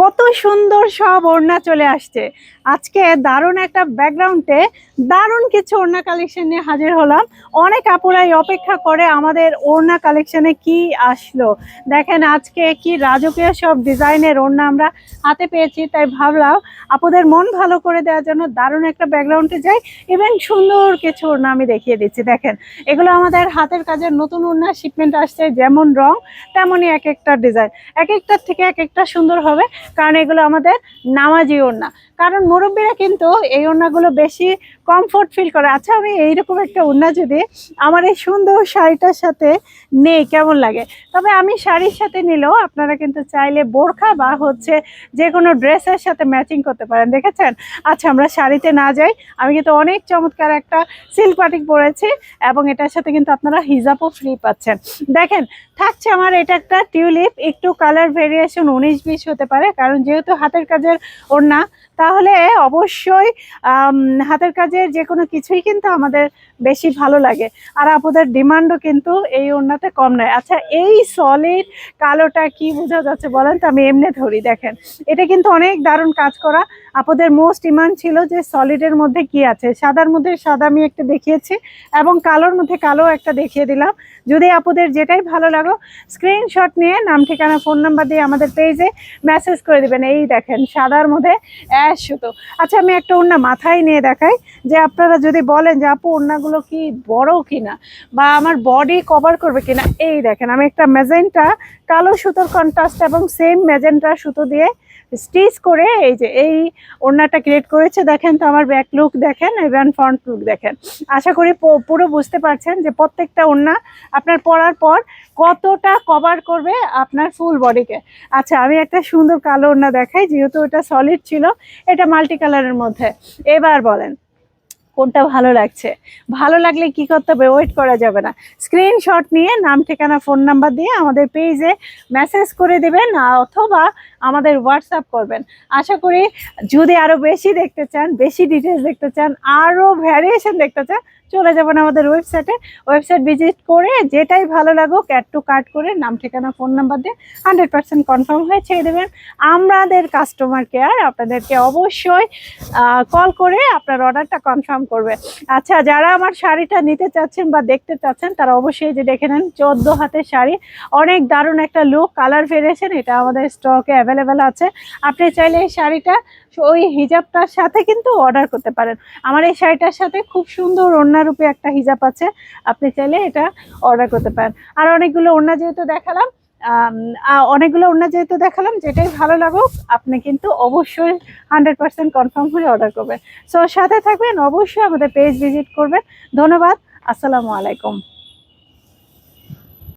কত সুন্দর সব ওড়না চলে আসছে। আজকে দারুণ একটা ব্যাকগ্রাউন্ডে দারুণ কিছু ওড়না কালেকশন নিয়ে হাজির হলাম। অনেক আপুরাই অপেক্ষা করে আমাদের ওড়না কালেকশনে কি আসলো। দেখেন, আজকে কি রাজকীয় সব ডিজাইনের ওড়না আমরা হাতে পেয়েছি, তাই ভাবলাম আপুদের মন ভালো করে দেওয়ার জন্য দারুণ একটা ব্যাকগ্রাউন্ডে যাই ইভেন সুন্দর কিছু ওড়না আমি দেখিয়ে দিচ্ছি। দেখেন, এগুলো আমাদের হাতের কাজের নতুন ওড়না শিপমেন্ট আসছে যেমন রং, তেমনই এক একটা ডিজাইন এক একটার থেকে এক একটা সুন্দর হবে, কারণ এগুলো আমাদের নামাজি ওড়না। কারণ মুরব্বীরা কিন্তু এই ওড়নাগুলো বেশি কমফোর্ট ফিল করে। আচ্ছা আমি এইরকম একটা ওড়না যদি আমার এই সুন্দর শাড়িটার সাথে নেই, কেমন লাগে? তবে আমি শাড়ির সাথে নিলেও আপনারা কিন্তু চাইলে বোরখা বা হচ্ছে যে কোনো ড্রেসের সাথে ম্যাচিং করতে পারেন, দেখেছেন? আচ্ছা আমরা শাড়িতে না যাই, আমি কিন্তু অনেক চমৎকার একটা সিল্ক পাটিক পরেছি এবং এটার সাথে কিন্তু আপনারা হিজাবও ফ্রি পাচ্ছেন। দেখেন, থাকছে আমার এটা একটা টিউলিপ একটু কালার ভেরিয়েশন উনিশ বিশ হতে পারে, কারণ যেহেতু হাতের কাজের ওড়না, তাহলে অবশ্যই হাতের হাতের কাজের যে কোনো কিছুই কিন্তু আমাদের বেশি ভালো লাগে। আর আপুদের ডিমান্ডও কিন্তু এই ওড়নাতে কম নয়। আচ্ছা এই সলিড কালোটা কি বোঝা যাচ্ছে বলেন তো? আমি এমনি ধরি, দেখেন। এটা কিন্তু অনেক দারুণ কাজ করা। আপুদের মোস্ট ডিমান্ড ছিল যে সলিডের মধ্যে কি আছে? সাদার মধ্যে সাদা আমি একটা দেখিয়েছি এবং কালোর মধ্যে কালো একটা দেখিয়ে দিলাম। যদি আপুদের যেটাই ভালো লাগো স্ক্রিনশট নিয়ে নাম, ঠিকানা ফোন নাম্বার দিয়ে আমাদের পেজে মেসেজ করে দিবেন। এই দেখেন, সাদার মধ্যে অ্যাশ সুতো। আচ্ছা আমি একটা ওড়না মাথায় নিয়ে দেখাই, যে আপনারা যদি বলেন যে, আপু, ওড়নাগুলো কি বড় কিনা? বা আমার বডি কভার করবে কিনা? এই দেখেন, আমি একটা মেজেন্টা কালো সুতোর কন্ট্রাস্ট এবং সেম মেজেন্টা সুতো দিয়ে স্টিচ করে এই যে এই ওড়নাটা ক্রিয়েট করেছে, দেখেন তো আমার ব্যাক লুক দেখেন এবং ফ্রন্ট লুক দেখেন। আশা করি পুরো বুঝতে পারছেন যে প্রত্যেকটা ওড়না আপনার পরার পর কতটা কভার করবে আপনার ফুল বডিকে আচ্ছা আমি একটা সুন্দর কালো ওড়না দেখাই, যেহেতু এটা সলিড ছিল, এটা মাল্টি কালারের মধ্যে। এবার বলেন কোনটা ভালো লাগছে? ভালো লাগলে কি করতে হবে? ওয়েট করা যাবে না। স্ক্রিনশট নিয়ে নাম, ঠিকানা ফোন নাম্বার দিয়ে আমাদের পেজে মেসেজ করে দেবেন অথবা আমাদের হোয়াটসঅ্যাপ করবেন। আশা করি যদি আরও বেশি দেখতে চান, বেশি ডিটেলস দেখতে চান আরও ভ্যারিয়েশন দেখতে চান চলে যাবেন আমাদের ওয়েবসাইটে ওয়েবসাইট ভিজিট করে যেটাই ভালো লাগুক অ্যাড টু কার্ট করে নাম, ঠিকানা ফোন নাম্বার দিয়ে হান্ড্রেড পার্সেন্ট কনফার্ম হয়ে ছেড়ে দেবেন। আমাদের কাস্টমার কেয়ার আপনাদেরকে অবশ্যই কল করে আপনার অর্ডারটা কনফার্ম করবে। আচ্ছা যারা আমার শাড়িটা নিতে চাচ্ছেন বা দেখতে চাচ্ছেন, তারা অবশ্যই যে দেখে নেন, চোদ্দ হাতের শাড়ি। অনেক দারুণ একটা লুক কালার ভেরিয়েশন এটা আমাদের স্টকে অ্যাভেলেবেল আছে। আপনি চাইলে এই শাড়িটা, ওই হিজাবটার সাথে কিন্তু অর্ডার করতে পারেন। আমার এই শাড়িটার সাথে খুব সুন্দর ওড়নারূপে একটা হিজাব আছে, আপনি চাইলে এটা অর্ডার করতে পারেন। আর অনেকগুলো ওড়না যেহেতু দেখালাম অনেকগুলো ওড়না যেহেতু দেখালাম, যেটাই ভালো লাগুক, আপনি কিন্তু অবশ্যই হান্ড্রেড পার্সেন্ট কনফার্ম হয়ে অর্ডার করবেন। সো সাথে থাকবেন, অবশ্যই আমাদের পেজ ভিজিট করবেন। ধন্যবাদ, আসসালামু আলাইকুম।